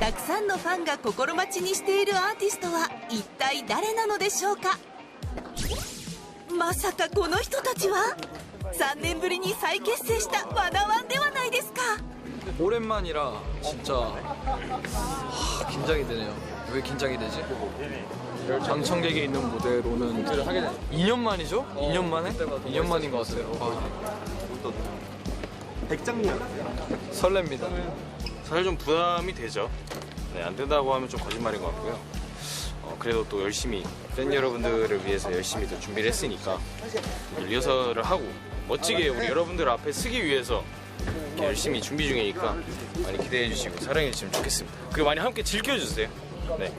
たくさんのファンが心待ちにしているアーティストは一体誰なのでしょうかまさかこの人たちは3年ぶりに再結成したワナワンではないですか 오랜만이라 진짜 하, 긴장이 되네요. 왜 긴장이 되지? 방청객이 있는 무대로는 2년 만이죠? 2년 만에? 2년 만인 것 같아요. 와, 백장면 설렙니다. 사실 좀 부담이 되죠. 네, 안 된다고 하면 좀 거짓말인 것 같고요. 어, 그래도 또 열심히 팬 여러분들을 위해서 열심히 또 준비를 했으니까 리허설을 하고 멋지게 우리 여러분들 앞에 서기 위해서 열심히 준비 중이니까 많이 기대해 주시고 사랑해 주시면 좋겠습니다. 그리고 많이 함께 즐겨주세요. 네.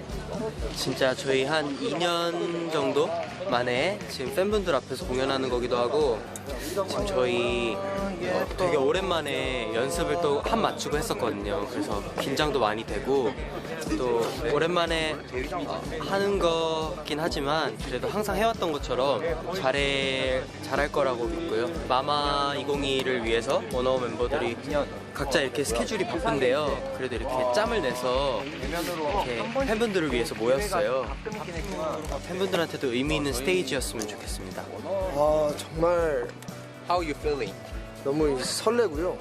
진짜 저희 한 2년 정도 만에 지금 팬분들 앞에서 공연하는 거기도 하고 지금 저희 어, 되게 오랜만에 연습을 또 한 맞추고 했었거든요. 그래서 긴장도 많이 되고 또 오랜만에 어, 하는 거긴 하지만 그래도 항상 해왔던 것처럼 잘해 잘할 거라고 믿고요. 마마 2021을 위해서 원어 멤버들이 각자 이렇게 스케줄이 바쁜데요. 그래도 이렇게 짬을 내서 이렇게 팬분들을 위해서 모였어요. 팬분들한테도 의미 있는 스테이지였으면 좋겠습니다. 아 정말 How you feeling? 너무 설레고요.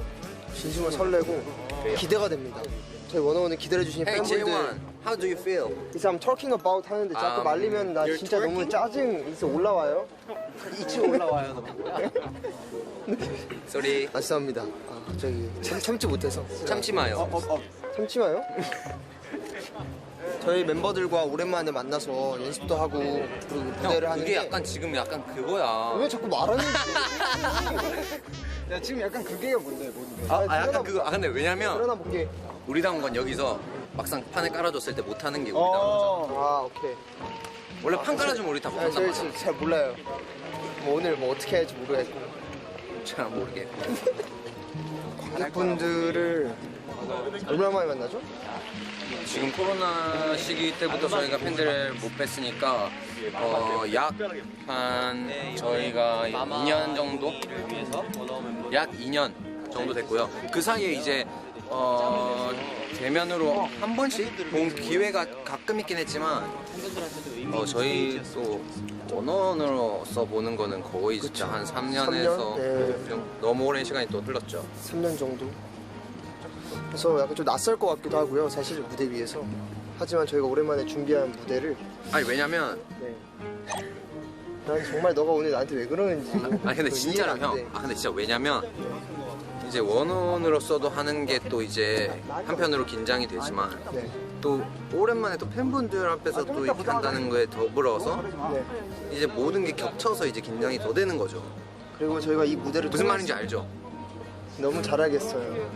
진심으로 설레고 기대가 됩니다. 저희 원어원을 기다려 주신 팬분들 how do you feel? 이제 I'm talking about 하는데 자꾸 아, 말리면 나 you're 진짜 너무 짜증 있어 올라와요. 2층 올라와요. 소리 아 죄송합니다. 아 갑자기 참, 참지 못해서 참지 마요. 참지 마요. 저희 멤버들과 오랜만에 만나서 연습도 하고 그리고 무대를 하는데 지금 약간 그거야. 왜 자꾸 말하는 야 지금 약간 그게 뭔데 뭔데? 아, 아 약간 그거 아 근데 왜냐면 드러나 볼게. 우리다운 건 여기서 막상 판을 깔아줬을 때 못하는 게 우리다운 거죠 아 오케이. 원래 판 깔아주면 우리 다 아, 못한단 저희 말이야 지금 잘 몰라요. 뭐 오늘 뭐 어떻게 할지 모르겠고 잘 모르게 관객분들을 얼마 만에 만나죠? 지금 코로나 시기 때부터 저희가 팬들을 못 뵀으니까 어, 약한 저희가 2년 정도 약 2년 정도 됐고요 그 사이에 이제 어, 대면으로 한 번씩 본 기회가 가끔 있긴 했지만 어, 저희 또 원어원으로서 보는 거는 거의 진짜 한 3년에서 네. 너무 오랜 시간이 또 흘렀죠 3년 정도. 그래서 약간 좀 낯설 것 같기도 하고요. 사실 무대 위에서. 하지만 저희가 오랜만에 준비한 무대를 아니 왜냐면 네. 난 정말 너가 오늘 나한테 왜 그러는지. 아니 근데 그 진짜로 형. 돼. 아 근데 진짜 왜냐면 이제 원원으로서도 하는 게 또 이제 한편으로 긴장이 되지만 네. 또 오랜만에 또 팬분들 앞에서 또 이렇게 한다는 거에 더불어서 네. 이제 모든 게 겹쳐서 이제 긴장이 더 되는 거죠. 그리고 저희가 이 무대를 무슨 통해서 말인지 알죠? 너무 잘하겠어요.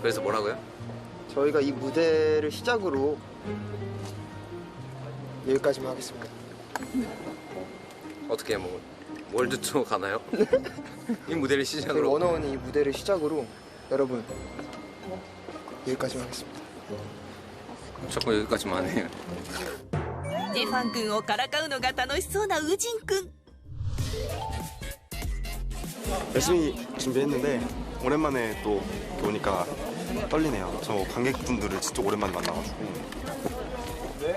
그래서 뭐라고요? 저희가 이 무대를 시작으로 여기까지만 하겠습니다. 어떻게 뭐 월드 투어 가나요? 이 무대를 저희 시작으로 원어원이 이 무대를 시작으로 여러분 여기까지만 하겠습니다. 자꾸 여기까지만 해요. ジェファン君をからかうのが楽しそうなウジン君 열심히 준비했는데 오랜만에 또 이렇게 오니까 떨리네요. 저 관객분들을 진짜 오랜만에 만나가지고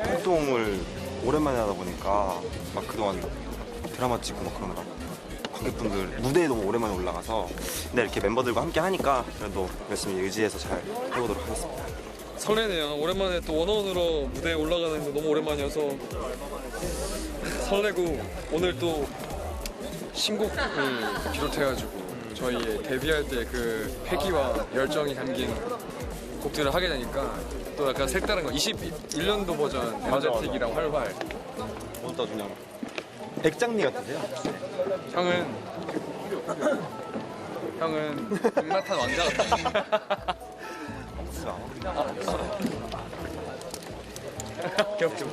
활동을 오랜만에 하다 보니까 막 그동안 드라마 찍고 막 그러느라 관객분들 무대에 너무 오랜만에 올라가서 근데 이렇게 멤버들과 함께 하니까 그래도 열심히 의지해서 잘 해보도록 하겠습니다. 설레네요. 오랜만에 또 원어원으로 무대에 올라가는 거 너무 오랜만이어서 설레고 오늘 또 신곡을 비롯해가지고 저희의 데뷔할 때 그 패기와 열정이 담긴 곡들을 하게 되니까 또 약간 색다른 거 21년도 버전 에너제틱이랑 활발 오늘따라 그냥 백장미 같으세요? 형은 형은 백마탄 왕자 같아. 오케이 오케이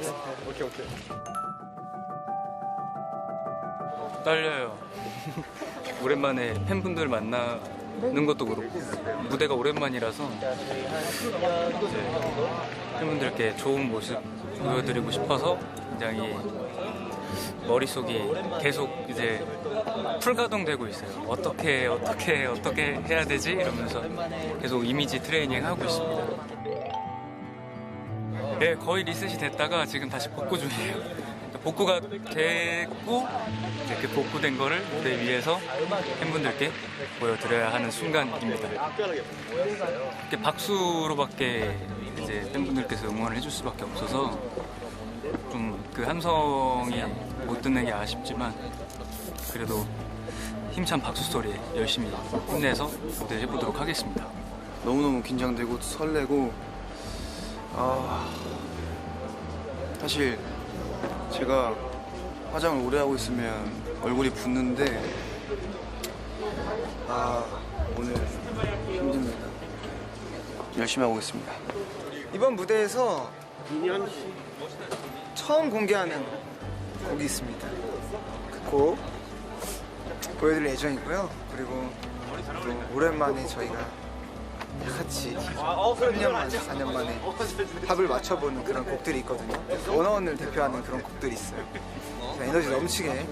오케이 오케이. 떨려요. 오랜만에 팬분들 만나는 것도 그렇고 무대가 오랜만이라서 이제 팬분들께 좋은 모습 보여드리고 싶어서 굉장히 머릿속이 계속 이제 풀가동되고 있어요. 어떻게 어떻게 어떻게 해야 되지 이러면서 계속 이미지 트레이닝 하고 있습니다. 네, 거의 리셋이 됐다가 지금 다시 복구 중이에요. 복구가 됐고 이제 그 복구된 거를 무대 위에서 팬분들께 보여드려야 하는 순간입니다. 이렇게 박수로밖에 이제 팬분들께서 응원을 해줄 수밖에 없어서 좀 그 함성이 못 듣는 게 아쉽지만 그래도 힘찬 박수 소리에 열심히 힘내서 무대 해보도록 하겠습니다. 너무너무 긴장되고 설레고 아 사실 제가 화장을 오래 하고 있으면 얼굴이 붓는데 아 오늘 힘듭니다. 열심히 하고 있습니다. 이번 무대에서 처음 공개하는 곡이 있습니다. 그 곡 보여드릴 예정이고요. 그리고 또 오랜만에 저희가 같이 3년 만에 4년 만에 합을 맞춰보는 그런 곡들이 있거든요 원어원을 대표하는 그런 곡들이 있어요 에너지 넘치게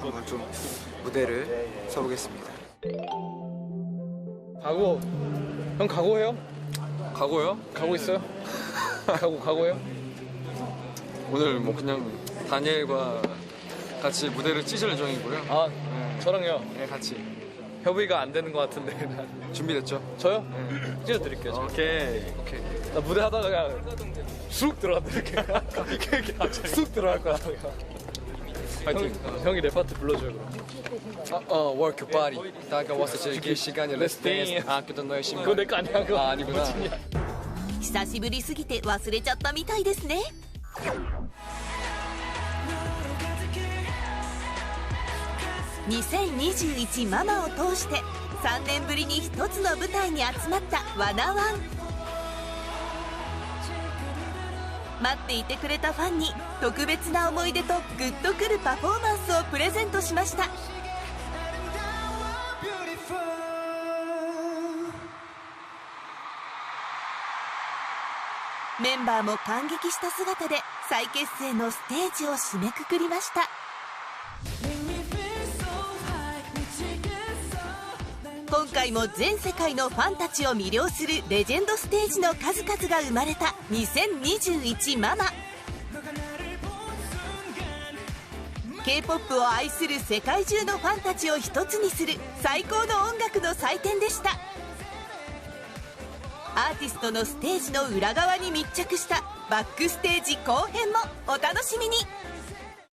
한번 좀 무대를 서보겠습니다 각오. 형 각오해요? 각오요? 각오 있어요? 각오 각오해요? 오늘 뭐 그냥 다니엘과 같이 무대를 찢을 예정이고요. 아 저랑요? 네 같이. 협의가 안 되는 것 같은데 준비됐죠? 저요? 네. 찢어드릴게요. 오케이 오케이. 나 무대 하다가 그냥 쑥 들어간다 이렇게 이렇게 쑥 들어갈 거야. 파이팅. 형, 이내 파트 불러줘요 그럼. 어, 어, work your body. 다가와서 즐길 시간이 let's dance. 아껴둔 너의 심장. 그거 내 거 아니야, 그거. 아, 아니구나. 久しぶりすぎて忘れちゃったみたいですね 2021ママを通して3年ぶりに一つの舞台に集まったワナワン。待っていてくれたファンに特別な思い出とグッとくるパフォーマンスをプレゼントしました。メンバーも感激した姿で再結成のステージを締めくくりました。今回も全世界のファンたちを魅了するレジェンドステージの数々が生まれた2021ママ。K-POP を愛する世界中のファンたちを一つにする最高の音楽の祭典でした。アーティストのステージの裏側に密着したバックステージ後編もお楽しみに。